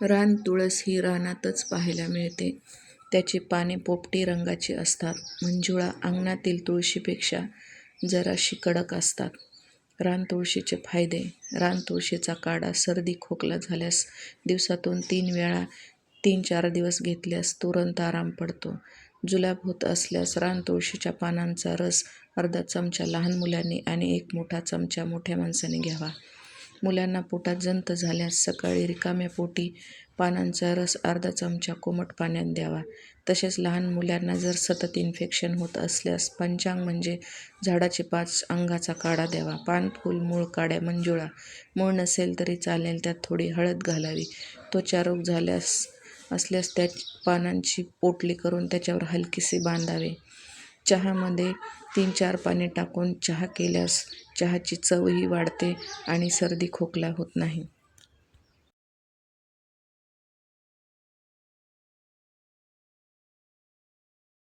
रानतुळस ही रानातच पाहायला मिळते. त्याची पाने पोपटी रंगाची असतात. मंजुळा अंगणातील तुळशीपेक्षा जराशी कडक असतात. रानतुळशीचे फायदे रानतुळशीचा काढा सर्दी खोकला झाल्यास दिवसातून तीन वेळा तीन चार दिवस घेतल्यास तुरंत आराम पडतो. जुलाब होत असल्यास रानतुळशीच्या पानांचा रस अर्धा चमचा लहान मुलांनी आणि एक मोठा चमचा मोठ्या माणसाने घ्यावा. मुलांना पोटात जंत झाल्यास सकाळी रिकाम्या पोटी पानांचा रस अर्धा चमचा कोमट पाण्यात द्यावा. तसेच लहान मुलांना जर सतत इन्फेक्शन होत असल्यास पंचांग म्हणजे झाडाचे पाच अंगाचा काढा द्यावा. पान, फूल, मूळ काड्या मंजुळा मूळ नसेल तरी चालेल त्यात थोडी हळद घालावी. त्वचा रोग झाल्यास असल्यास त्या पानांची पोटली करून त्याच्यावर हलकेसे बांधावे. चहामध्ये तीन चार पाने टाकून चहा केल्यास चहाची चवही वाढते आणि सर्दी खोकला होत नाही.